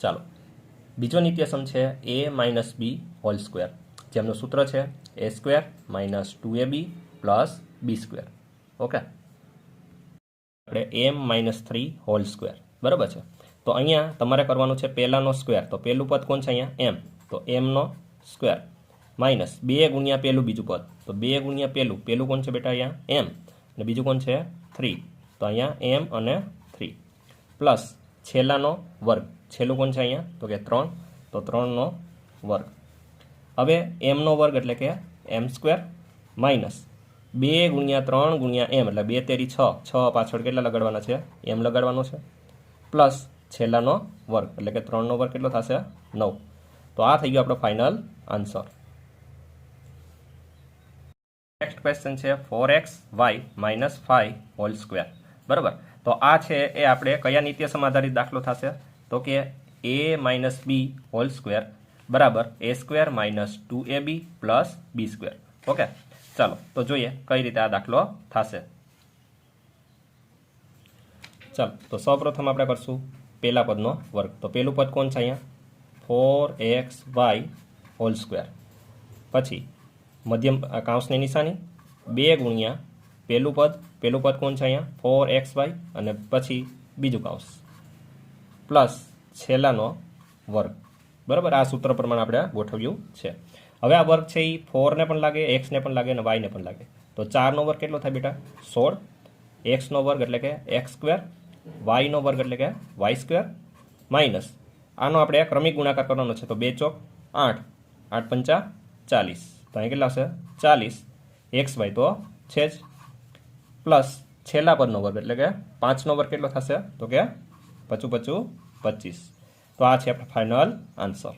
ચાલો. બીજો નિત્યસમ છે a minus b whole square જેમનું સૂત્ર છે a square minus two a b plus b square okay આપણે m minus three whole square બરાબર છે? તો અહીંયા તમારે કરવાનું છે પહેલાંનો સ્ક્વેર તો પહેલું પદ કોણ છે અહીંયા? એમ તો એમનો સ્ક્વેર માઇનસ બે ગુણ્યા પહેલું બીજું પદ. તો બે ગુણ્યા પહેલું. પહેલું કોણ છે બેટા અહીંયા? એમ અને બીજું કોણ છે? થ્રી તો અહીંયા એમ અને થ્રી પ્લસ છેલ્લાનો વર્ગ. છેલ્લું કોણ છે અહીંયા? તો કે ત્રણ. તો ત્રણનો વર્ગ. હવે એમનો વર્ગ એટલે કે એમ સ્ક્વેર માઇનસ બે ગુણ્યા ત્રણ ગુણ્યા એમ, એટલે બે તેરી છ. છ પાછળ કેટલા લગાડવાના છે? એમ લગાડવાનો છે. પ્લસ છેલ્લાનો વર્ગ, એટલે કે ત્રણનો વર્ગ કેટલો થશે? નવ. તો આ થઈ ગયો આપણો ફાઇનલ આન્સર. નેક્સ્ટ ક્વેશ્ચન છે four x y minus five whole square બરાબર? તો આ છે એ આપણે કયા નિત્યસમ આધારિત દાખલો થશે? તો કે a minus b whole square બરાબર a square minus two a b plus b square okay ચાલો, તો જોઈએ કઈ રીતે આ દાખલો થશે. ચાલો, તો સૌપ્રથમ આપણે કરશું પહેલા પદનો વર્ગ. તો પહેલું પદ કોણ છે અહીંયા? Four x y whole square પછી મધ્યમ, આ કાઉન્સની નિશાની. બે ગુણ્યા પહેલું પદ. પહેલું પદ કોણ છે અહીંયા? ફોર એક્સ વાય અને પછી બીજું કાઉન્સ પ્લસ છેલ્લાનો વર્ગ. બરાબર? આ સૂત્ર પ્રમાણે આપણે ગોઠવ્યું છે. હવે આ વર્ગ છે એ ફોરને પણ લાગે, એક્સને પણ લાગે અને વાયને પણ લાગે. તો ચારનો વર્ગ કેટલો થાય બેટા? સોળ. એક્સનો વર્ગ એટલે કે એક્સ સ્ક્વેર. વાયનો વર્ગ એટલે કે વાય સ્ક્વેર માઇનસ. આનો આપણે ક્રમિક ગુણાકાર કરવાનો છે તો બે ચોક આઠ. આઠ પંચા ચાલીસ. તો અહીં કેટલા હશે ચાલીસ. એક્સ વાય તો છે જ. પ્લસ છેલ્લા પરનો વર્ગ એટલે કે પાંચનો વર્ગ કેટલો થશે? તો કે પચું પચું પચીસ. તો આ છે આપણે ફાઇનલ આન્સર